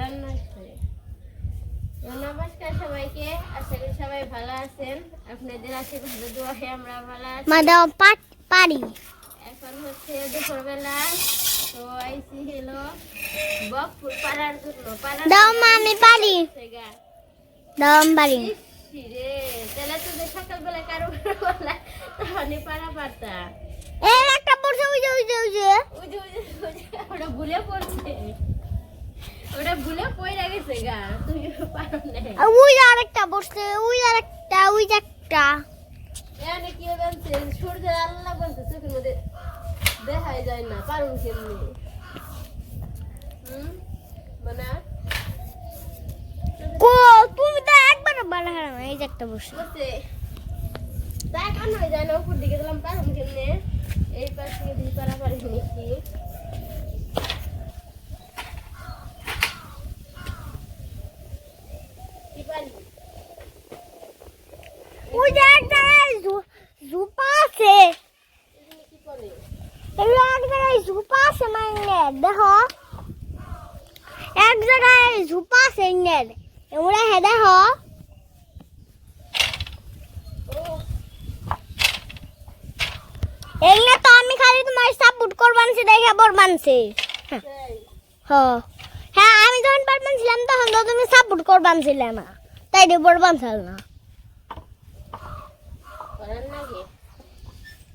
রান্না করে। নমস্কার সবাইকে। আশা করি সবাই ভালো আছেন। আপনাদের আশীর্বাদে দোয়াহে আমরা ভালো আছি। মা পাট পারি। এখন হচ্ছে দুপুরবেলা। তো আইসি হলো বকফুল পাড়ার জন্য। পাড়ার দাও মা পারি। দাও পারি। রে তাহলে তো সকালবেলা কারও বলা তখনই পাড়া পারতা এই একটা পড়ছে ওই যে ওই যে ওই যে। ওই যে ওই যে ওই যে ওটা ভুলে পড়ছে। ওটা ভুলে পড়ে গেছে গা তুমি পারো না। ওই আরেকটা পড়ছে ওই আরেকটা ওই একটা। এখানে কি বলছে সূর্যের আল্লাহ বলছে চোখের মধ্যে দেখাই যায় না পারুন কেমনি? হুম? মানে? কো তুমি তো একবার হারাম এই যে একটা তাই কান হয়ে যায় না উপর দিকে দিলাম পারুন কেমনে এই পাশ থেকে দুই পারা পারি নাকি কি পারি ওই যে এক জায়গায় জু- জুপা আছে এগুলো কি করে এই এক জায়গায় জুপা আছে মানে দেখো এক জায়গায় জুপা আছে ইনের এমরা হে দেখো ও এগুলো তো আমি খালি তোমার সাপোর্ট করবানছি দেখে বলবানছি সেই হ। হ্যাঁ আমি যখন পারবান ছিলাম তখন তো তুমি সাপোর্ট করবান ছিলে না। তাই দিয়ে বলবান ছিল না।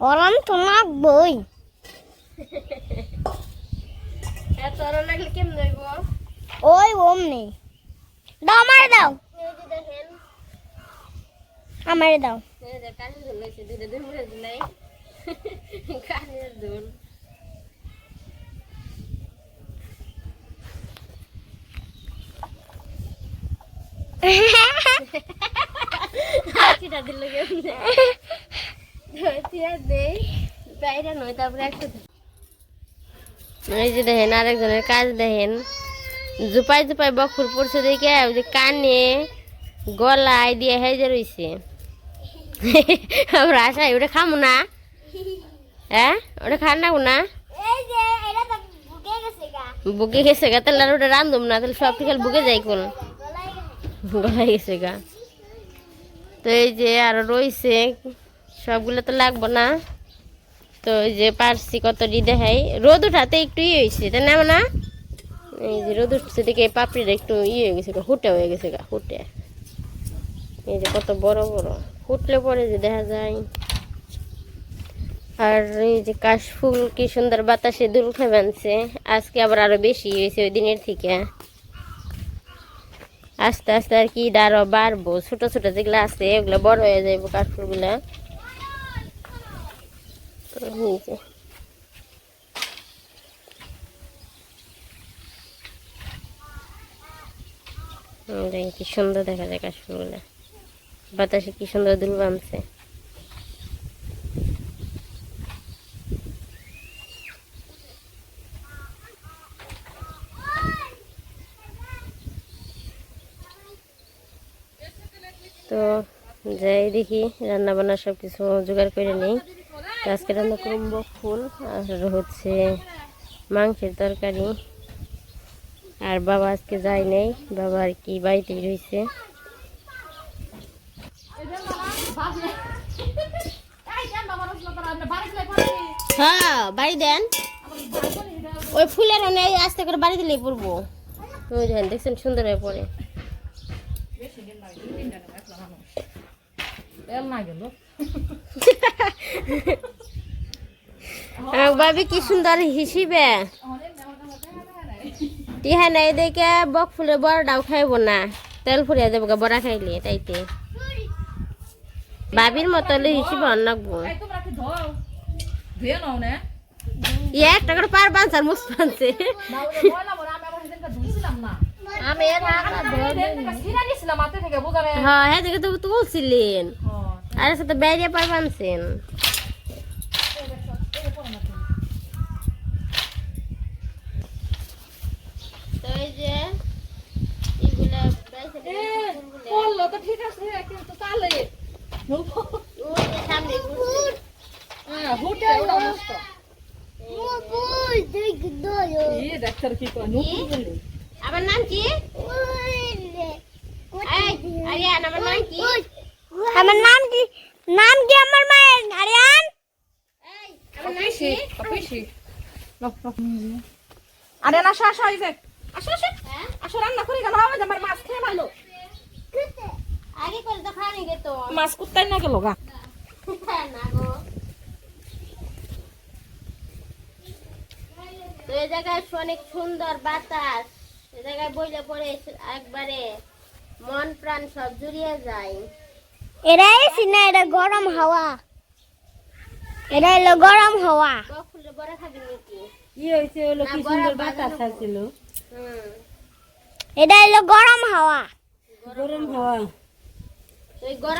ওরম তো না বই লাগলে ওই অমনি। দাও আমারে দাও। আমারে দাও। কানের দুল। হয়েছে দুল দেই বাইরে নয় তারপরে একটা এই যে দেখেন আরেকজনের কাজ দেখেন। জুপাই জুপাই বকুর পড়ছে দেখে ওই যে কানে গলায় দিয়ে হেজে রইছে। আমরা আশা ওটা খামু না। হ্যাঁ? ওটা খান না না? বুকে গেছে গা। তাহলে আর ওটা রান্ধুম না তাহলে সব থেকে বুকে যাই কোন? গলায় গেছে গা। তো এই যে আরও রইছে সবগুলো তো লাগবো না। তো এই যে পারছি কতটি দেখাই। রোদ উঠাতে একটু ইয়ে হয়েছে, তাই না না এই যে রোদ উঠছে দেখে পাপড়িটা একটু ইয়ে হয়ে গেছে হুটে হয়ে গেছে গা হুটে এই যে কত বড় বড়, ফুটলে পরে যে দেখা যায়। আর এই যে কাশফুল কি সুন্দর বাতাসে দুল খাই বানছে, আজকে আবার আরও বেশি হয়েছে ওই দিনের থেকে। আস্তে আস্তে আর কি আরও বাড়বো। ছোট ছোট যেগুলো আছে ওগুলো বড় হয়ে যাইব কাঠফুলগুলো। কি সুন্দর দেখা যায় কাশফুলগুলো বাতাসে কি সুন্দর দুল বানছে তো যাই দেখি রান্না বান্না সব কিছু জোগাড় করে নেই। আজকে রান্না করব ফুল আর হচ্ছে মাংসের তরকারি। আর বাবা আজকে যায় নেই বাবা আর কি বাড়িতেই রয়েছে। হ্যাঁ বাড়ি দেন। ওই ফুলের আস্তে করে বাড়ি দিলেই পড়ব। ওই দেখছেন সুন্দর হয়ে পড়ে। ভাবি কি সুন্দর হিসিবে? টিহা নাই দেখে বক ফুলে বড়টাও খাইব না। তেল ফুরিয়া গা বড়া খাইলে তাইতে। ভাবির মতো হলে হিসিব নাকবো ইয়ে একটা করে পার আর মুস বানছে। আমি হ্যাঁ হ্যাঁ দেখে তো তুলছিলেন। আর সাথে বাইরে পার বানছেন তো এই যে এগুলা বাইসে ফুলগুলা ঠিক আছে কিন্তু যে সামনে ঘুরছে। হুটে ওটা নষ্ট আমার নাম কি? আরিয়ান আমার নাম কি? আমার নাম কি? নাম কি আমার মায়ের? আরিয়ান. আরে না আসো আসো এই যে। আসো আসো। হ্যাঁ? আসো রান্না করে গেল আমার আমার মাছ খেয়ে ভালো আগে করে তো খানি মাছ কুত্তাই না গেল গা? না গো। তো এই জায়গায় অনেক সুন্দর বাতাস। এ জায়গায় বইলে পড়ে একবারে মন প্রাণ সব জুড়িয়ে যায়। এটা এসি না এটা গরম হাওয়া এটা হলো গরম হাওয়া এটা হলো গরম হাওয়া গরম হাওয়া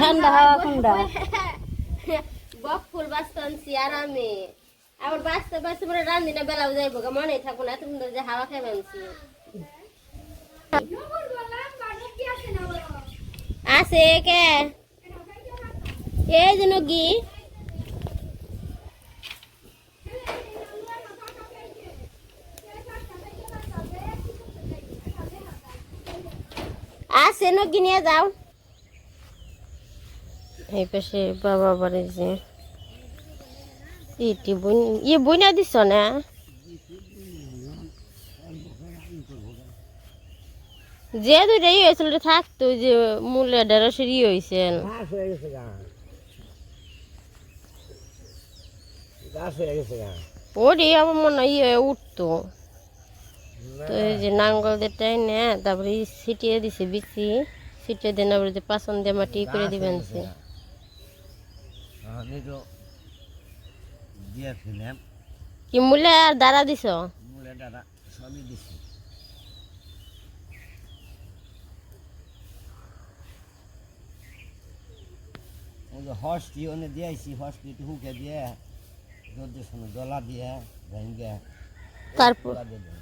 ঠান্ডা হাওয়া ঠান্ডা। বক ফুল বাঁচতানছি আরামে আবার বাঁচতে বাঁচতে পরে রান্দিনা বেলাও যাইব মনে থাকব না এত যে হাওয়া খাই আনছি। আছে? কে এই যে নগি আছে নগি নিয়ে যাও এই পাশে বাবা বাড়ি যে ইটি বই ইয়ে বই না দিছ না যে দুইটা ইয়ে হয়েছিল থাকতো যে মূল্য ঢেঁড়সের ইয়ে হয়েছে ওরে আমার মনে হয় ইয়ে উঠতো। তো এই যে নাঙ্গল দিয়ে না তারপরে ছিটিয়ে দিছে বিচি। ছিটিয়ে দেন আবার যে পাচন দিয়ে মাটি করে দিবেন সে। কি মূল্য আর দাঁড়া দিছ? মূলে সবই দিছি। ওনে দিয়েছি একটু হুকে দিয়ে যদি শোনো দলা দিয়ে ভেঙে তারপর দলা দিয়ে দেন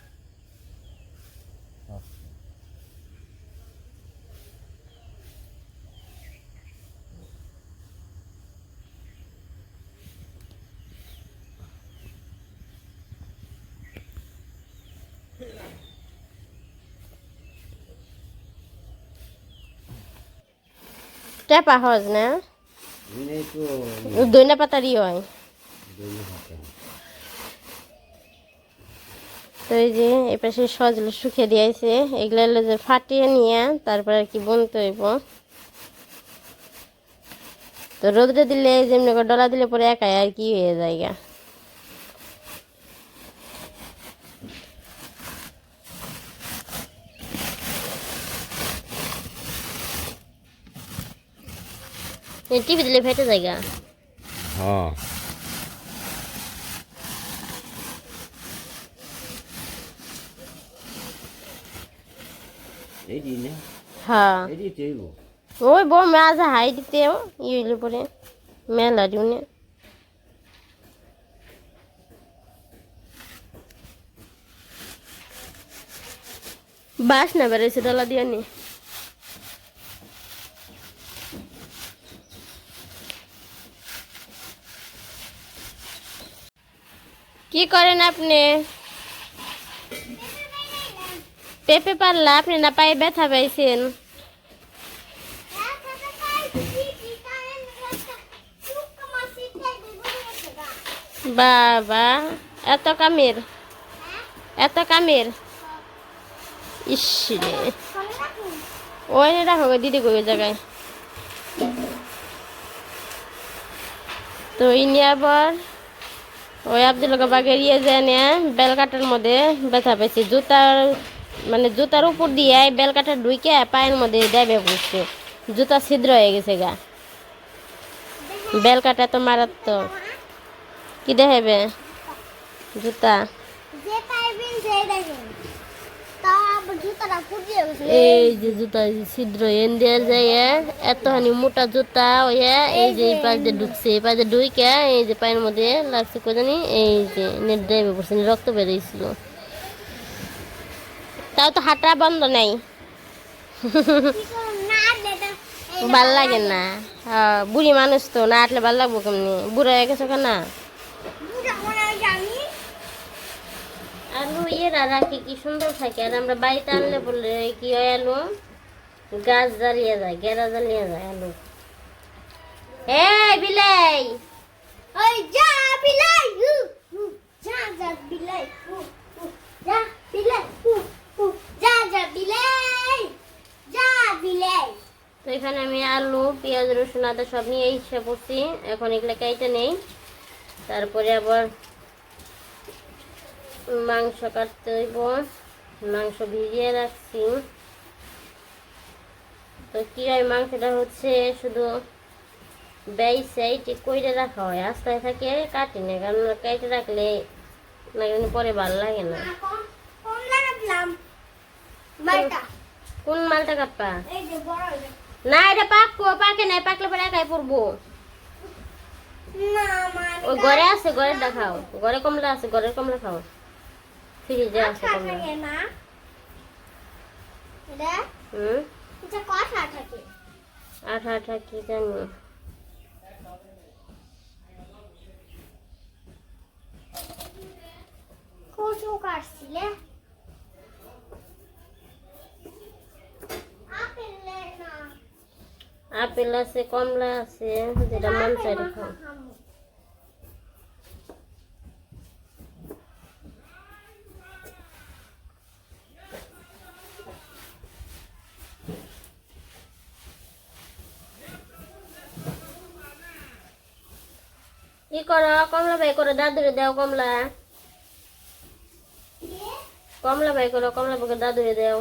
টেপা হজ না এই তো দইনা পাতারই হয় দৈনিক হাতে তো এই যে, এই পাশে সজলে শুকিয়ে দিয়েছে এগুলো হলো যে ফাটিয়ে নিয়ে তারপরে আর কি বুনতে হইব তো রোদটা দিলে যেমনি ডলা দিলে পরে একাই আর কি হয়ে যায়। টিভি দিলে ফেটে যায় গা। হ্যাঁ এই দিন না হ্যাঁ এই দিন তৈব ওই বউ মাছ হাই দিতে ইয়ে পরে মেলা দিউনে বাস না বেড়েছে ডলা দিয়ে নি কি করেন আপনি পেঁপে পারলা, আপনি না পায়ে ব্যথা পাইছেন। বাবা, এত কামের। এত কামের। ইসরে ওই রাখো দিদি গো জায়গায়। তো ইনি আবার ওই আব্দুল বাগের ইয়ে যায় বেল কাটার মধ্যে ব্যথা পেয়েছে জুতার মানে জুতার উপর দিয়ে বেল কাটা ঢুকে পায়ের মধ্যে দেবে বসছে জুতা ছিদ্র হয়ে গেছে গা। বেল কাটা তো মারাত্মক। কি দেখাবে। জুতা এই যে জুতা ছিদ্র এন দেওয়ার যায় এতখানি মোটা জুতা এই যে এই পাশ দিয়ে ঢুকছে এই পাশ দিয়ে ঢুকে এই যে পায়ের মধ্যে লাগছে কো জানি এই যে নেট পড়ছে রক্ত বেরিয়েছিল তাও তো হাঁটা বন্ধ নাই। না ভালো লাগে না। বুড়ি মানুষ তো, না হাঁটলে ভালো লাগবো কেমনি? বুড়া হয়ে গেছো আর আলু এরা রাখি কি সুন্দর থাকে। আর আমরা বাড়িতে আনলে বললে কি হয় আলু গাছ জ্বালিয়ে যায় গেরা জ্বালিয়ে যায় আলু এই, বিলাই! ওই যা বিলাই হু, হু, যা যা বিলাই হু, হু, যা বিলাই হু, হু, যা যা বিলাই যা বিলাই তো এখানে আমি আলু পেঁয়াজ রসুন আদা সব নিয়ে ইচ্ছা করছি এখন এগুলো কেটে নেই। তারপরে আবার মাংস কাটতে হইব। মাংস ভিজিয়ে রাখছি। তো কি হয় মাংসটা হচ্ছে শুধু বেই সাইডে কইরে রাখা হয়? আস্তায় থাকে কাটি না। কারণ কেটে রাখলে না পরে ভালো লাগে না। কোন মালটা কোন না এটা পাকবো পাকে নাই পাকলে পরে একাই পড়ব ওই ঘরে আছে ঘরে দেখাও। ঘরে কমলা আছে ঘরের কমলা খাও। ফ্রিজে আছে কমলা। কথা থাকে আঠা আঠা কি জানি। কচু কাটছিলে আপেল নে না আপেল আছে কমলা আছে যেটা মন চাই খাও ই করো কমলা ভাই করো দাদুরে দাও কমলা কমলা ভাই করো কমলা ভাইকে দাদুরে দাও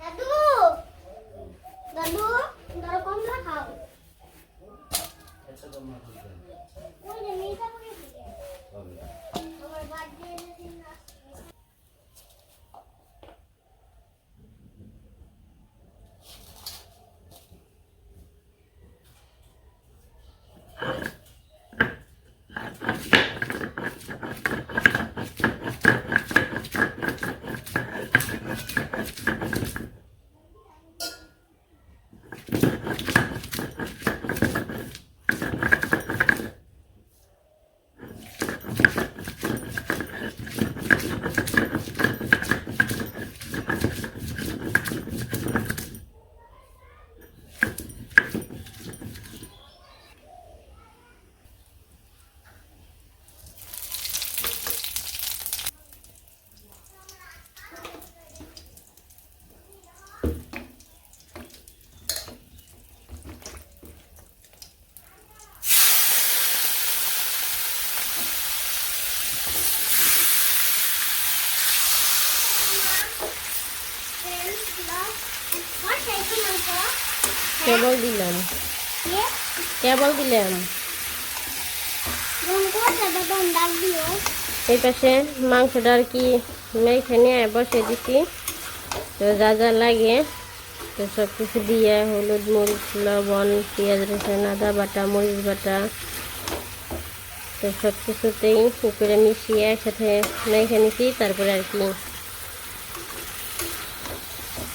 দাদু দাদু ধরো কমলা খাও ওই যে মেয়েটা করে দিলে আমার বার্থডে দিন না কেবল দিলাম। কেবল দিলাম। এই পাশে মাংসটা আর কি মেখে নিয়ে বসে দিছি। তো যা যা লাগে তো সব কিছু দিয়ে হলুদ মরিচ লবণ পেঁয়াজ রসুন আদা বাটা মরিচ বাটা তো সব কিছুতেই করে মিশিয়ে একসাথে মেখে নিছি তারপরে আর কি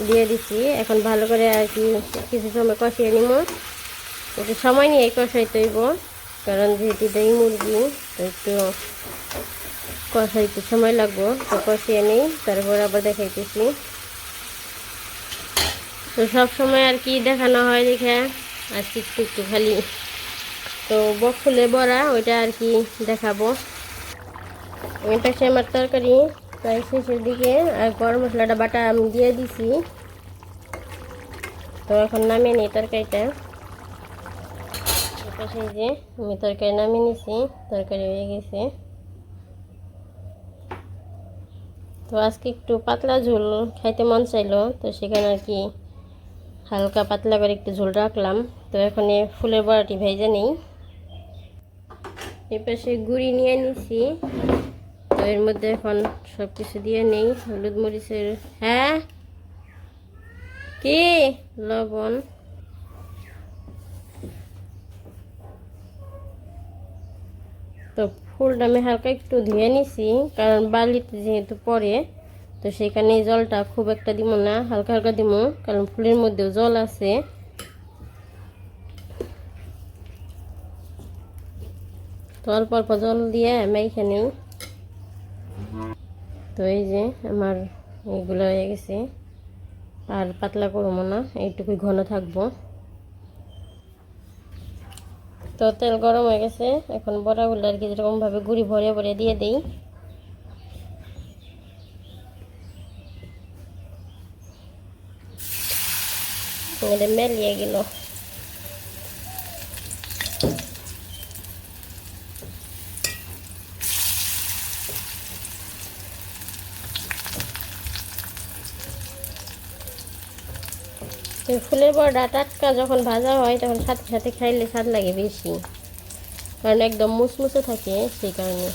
দিয়ে দিছি। এখন ভালো করে আর কি কিছু সময় কষিয়ে নিব। একটু সময় নিয়ে কষাইতে হইব কারণ যেহেতু দই মুরগি, তো একটু কষাইতে সময় লাগবো। তো কষিয়ে নিই, তারপর আবার দেখাইতেছি। তো সব সময় আর কি দেখানো হয় দেখে, আর একটু একটু খালি। তো বকফুলে বড়া, ওইটা আর কি দেখাবো। এই পাশে আমার তরকারি। প্রায় শেষের দিকে, আর গরম মশলাটা, বাটা আমি দিয়ে দিছি। তো এখন নামিয়ে নিই তরকারিটা। পাশে যে আমি তরকারি নামিয়ে নিছি, তরকারি হয়ে গেছে। তো আজকে একটু পাতলা ঝোল খাইতে মন চাইলো, তো সেখানে আর কি হালকা পাতলা করে একটু ঝোল রাখলাম। তো এখন ফুলের বড়াটি ভেজে নেই। এই পাশে গুড়ি নিয়ে নিছি। তো এর মধ্যে এখন সব কিছু দিয়ে নেই, হলুদ মরিচের হ্যাঁ? কি? লবণ। তো ফুলটা আমি হালকা একটু ধুয়ে নিছি, কারণ বালিতে যেহেতু পরে তো সেখানে জলটা খুব একটা দিব না, হালকা হালকা দিব কারণ ফুলের মধ্যেও জল আছে। তো অল্প অল্প জল দিয়ে আমি এখানে তো এই যে আমার এগুলো হয়ে গেছে। আর পাতলা করব না, এইটুকুই ঘন থাকব। তো তেল গরম হয়ে গেছে, এখন বড়াগুলো আর কি যেরকমভাবে গুড়ি ভরে ভরে দিয়ে দিই। মেলিয়ে গেল। তো ফুলের বড়া টাটকা যখন ভাজা হয়, তখন সাথে সাথে খাইলে স্বাদ লাগে বেশি। কারণ একদম মুসমুসে থাকে সেই কারণে।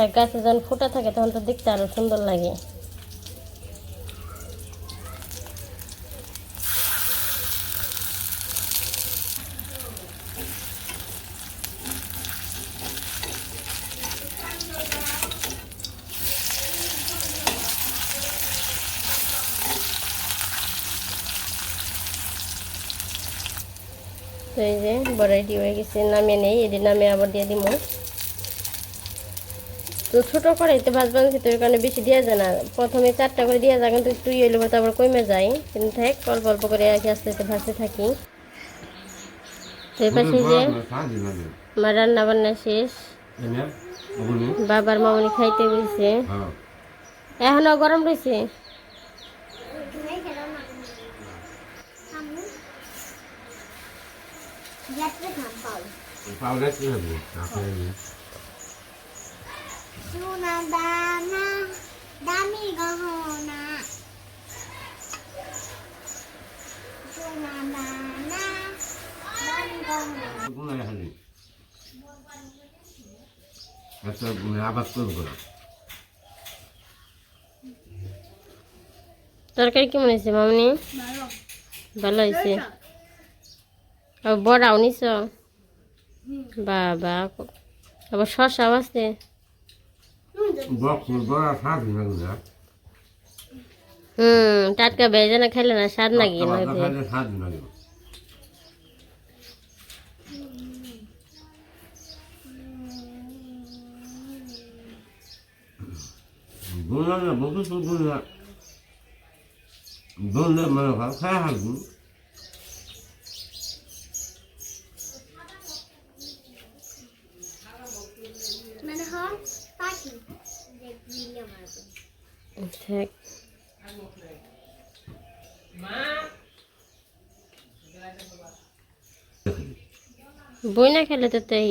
আর গাছে যখন ফোটা থাকে, তখন তো দেখতে আরও সুন্দর লাগে তো এই যে হয়ে গেছে নামিয়ে নেই এটি নামিয়ে আবার দিয়ে দিব তো ছোটো কড়াইতে ভাজ বানছি তো ওই কারণে বেশি দেওয়া যায় না। প্রথমে চারটা করে দেওয়া যায় কিন্তু একটু ইয়ে হলে তারপর কমে যায়। কিন্তু থাক অল্প অল্প করে আর কি আস্তে আস্তে ভাজতে থাকি। তো এই যে আমার রান্না বান্না শেষ। বাবার মামনি খাইতে বলছে এখনও গরম রয়েছে যাত্রা খাম পাও সোনা দানা দামি গহনা সোনা দানা দামি গহনা আবার করব তরকারি কেমন হয়েছে, মামনি? ভালো হয়েছে? বড়াও নিছ? বাবা আবার শসাও আছে? না হুম টাটকা ভেজে না খেলে না স্বাদ না ওই যে। খাইলে স্বাদ বললাম না বললাম বললে মানে ভালো খায় হাসবো মানে হয় পাখি দেখবি মারবে থাক বই না খেলে তো তাই